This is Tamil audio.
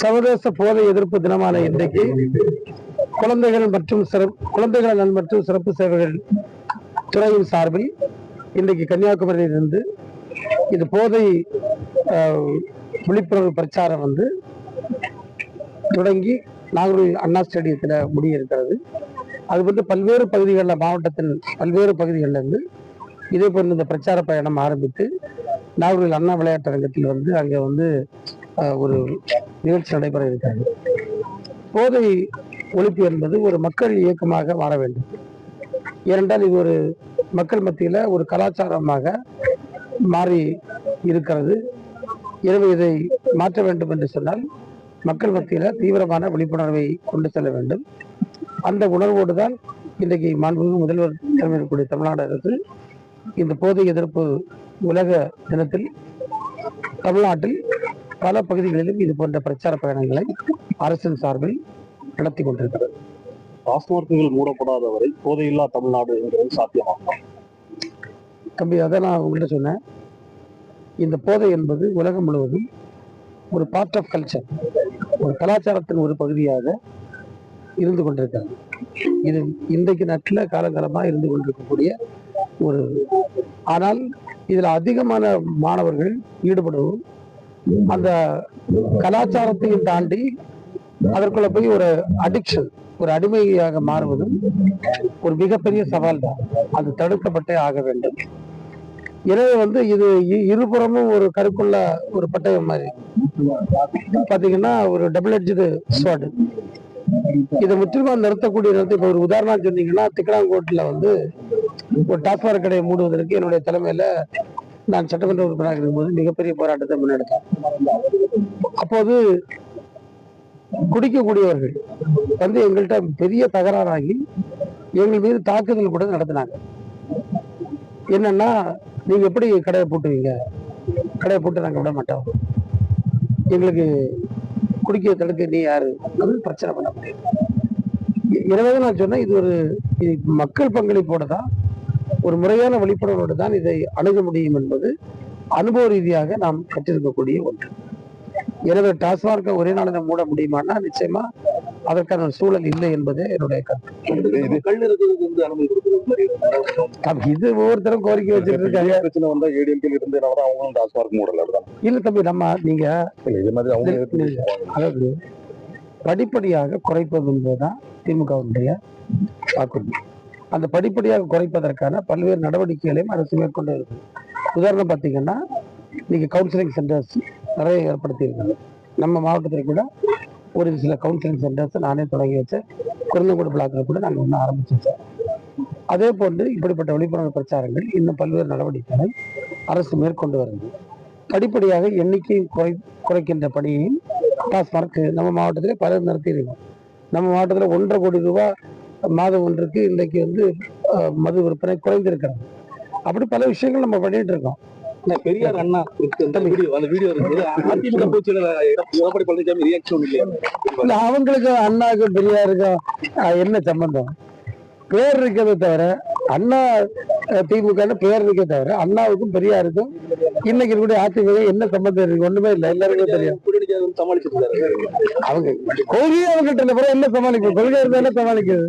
சர்வதேச போதை எதிர்ப்பு தினமான இன்றைக்கு குழந்தைகள் மற்றும் சிறப்பு குழந்தைகள் நலன் மற்றும் சிறப்பு சேவைகள் துறையின் சார்பில் இன்றைக்கு கன்னியாகுமரியிலிருந்து இது போதை விழிப்புணர்வு பிரச்சாரம் வந்து தொடங்கி நாகூர் அண்ணா ஸ்டேடியத்தில் முடியிருக்கிறது. அது வந்து பல்வேறு பகுதிகளில் மாவட்டத்தின் பல்வேறு பகுதிகளிலிருந்து இதே போன்ற இந்த பிரச்சார பயணம் ஆரம்பித்து நாகூரில் அண்ணா விளையாட்டு அரங்கத்தில் வந்து அங்கே வந்து ஒரு நிகழ்ச்சி நடைபெற இருக்கிறது போதை ஒழிப்பு என்பது ஒரு மக்கள் இயக்கமாக மாற வேண்டும். ஏனென்றால் இது ஒரு மக்கள் மத்தியில் ஒரு கலாச்சாரமாக மாறி இருக்கிறது. எனவே இதை மாற்ற வேண்டும் என்று சொன்னால் மக்கள் மத்தியில் தீவிரமான விழிப்புணர்வை கொண்டு செல்ல வேண்டும். அந்த உணர்வோடு தான் இன்றைக்கு மாண்புமிகு முதல்வர் தலைமையிடக்கூடிய தமிழ்நாடு அரசு இந்த போதை எதிர்ப்பு உலக தினத்தில் தமிழ்நாட்டில் பல பகுதிகளிலும் இது போன்ற பிரச்சார பயணங்களை அரசின் சார்பில் நடத்தி கொண்டிருக்கிறது. டாஸ்மார்க்குகள் மூடப்படாத வரை போதையில்லா தமிழ்நாடு என்கிறது சாத்தியமாகும். தம்பி அதை நான் உங்கள்கிட்ட சொன்னேன். இந்த போதை என்பது உலகம் முழுவதும் ஒரு பார்ட் ஆஃப் கல்ச்சர் ஒரு கலாச்சாரத்தின் ஒரு பகுதியாக இருந்து கொண்டிருக்கிறது. இது இன்றைக்கு நட்டில் காலங்காலமாக இருந்து கொண்டிருக்கக்கூடிய ஒரு ஆனால் இதில் அதிகமான மாணவர்கள் ஈடுபடுவதும் அந்த கலாச்சாரத்தையும் தாண்டி அதற்குள்ள போய் ஒரு அடிக்ஷன் ஒரு அடிமையாக மாறுவதும் ஒரு மிகப்பெரிய சவால் தான் அது தடுக்கப்பட்டே ஆக வேண்டும். எனவே வந்து இது இருபுறமும் ஒரு கருக்குள்ள ஒரு பட்டயம் மாதிரி. பாத்தீங்கன்னா ஒரு டபுள் எட்ஜு ஸ்வாடு இதை முற்றிலுமா நிறுத்தக்கூடிய நிறுத்த இப்போ ஒரு உதாரணம் சொன்னீங்கன்னா திக்கலாங்கோட்டில் வந்து ஒரு டாஸ்மாக் கடையை மூடுவதற்கு என்னுடைய தலைமையில நான் சட்டமன்ற உறுப்பினராக இருக்கும்போது மிகப்பெரிய போராட்டத்தை முன்னெடுத்தேன் அப்போது குடிக்கக்கூடியவர்கள் வந்து எங்கள்கிட்ட பெரிய தகராறாகி எங்கள் மீது தாக்குதல் கூட நடத்தினாங்க. என்னன்னா நீங்க எப்படி கடையை போட்டுவீங்க? கடையை போட்டு நாங்க விட மாட்டோம். எங்களுக்கு குடிக்க தடுக்க நீ யாரு? அப்படின்னு பிரச்சனை பண்ண முடியும் எனவே நான் சொன்னேன். இது ஒரு மக்கள் பங்களிப்போட தான் ஒரு முறையான விழிப்புணர்வோடு தான் இதை அணுக முடியும் என்பது அனுபவ ரீதியாக நாம் கற்றிருக்கக்கூடிய ஒன்று. எனவே டாஸ்மார்க்கை ஒரே நாளில் மூட முடியுமான்னா நிச்சயமா அதற்கான சூழல் இல்லை என்பதே என்னுடைய கருத்து. இது ஒவ்வொருத்தரும் கோரிக்கை வச்சுட்டு இருக்காங்க. பிரச்சனை வந்தா ஏடிஎம்கே இருந்து அவங்களும் டாஸ்மார்க் மூடல இல்ல தம்பி நம்ம நீங்க இதே மாதிரி அவங்க. அதாவது படிப்படியாக குறைப்பது என்பதுதான் திமுகவுடைய வாக்குறுதி. அந்த படிப்படியாக குறைப்பதற்கான பல்வேறு நடவடிக்கைகளையும் அரசு மேற்கொண்டு இருக்கு. உதாரணம் பார்த்தீங்கன்னா இன்னைக்கு கவுன்சிலிங் சென்டர்ஸ் நிறைய ஏற்படுத்தியிருக்காங்க. நம்ம மாவட்டத்தில் கூட ஒரு சில கவுன்சிலிங் சென்டர்ஸ் நானே தொடங்கி வச்சேன் குருந்தங்குடி பிளாக்கில் கூட நாங்கள் ஒன்று ஆரம்பிச்சு அதே போன்று இப்படிப்பட்ட விழிப்புணர்வு பிரச்சாரங்கள் இன்னும் பல்வேறு நடவடிக்கைகளை அரசு மேற்கொண்டு வருது. படிப்படியாக எண்ணிக்கை குறை குறைக்கின்ற பணியையும் டாஸ்மார்க் நம்ம மாவட்டத்திலே பலர் நடத்தியிருக்கோம் நம்ம மாவட்டத்தில் ஒன்றரை கோடி ரூபாய் மாதம் ஒன்றுக்கு இன்றைக்கு வந்து மது விற்பனை குறைந்திருக்கிறது. அப்படி பல விஷயங்கள் நம்ம பண்ணிட்டு இருக்கோம். பெரியார் அண்ணா அந்த வீடியோ அந்த வீடியோ இருக்கு. அதிமுக பூச்சியில எடப்பாடி பழனிசாமி ரியாக்ஷன் இல்லையா. இல்ல அவங்களுக்கும் அண்ணாக்கும் பெரியாருக்கும் என்ன சம்பந்தம்? பேர் இருக்கிறத தவிர அண்ணா திமுகன்னு பேர் இருக்கே தவிர அண்ணாவுக்கும் பெரியாருக்கும் இன்னைக்கு இருக்கக்கூடிய அதிமுக என்ன சம்பந்தம் இருக்கு? ஒண்ணுமே இல்லை. எல்லாருக்கும் தெரியும். அவங்க கொள்கையே அவங்க கிட்ட என்ன சமாளிக்கும் கொள்கை இருந்தா என்ன சமாளிக்கிறது?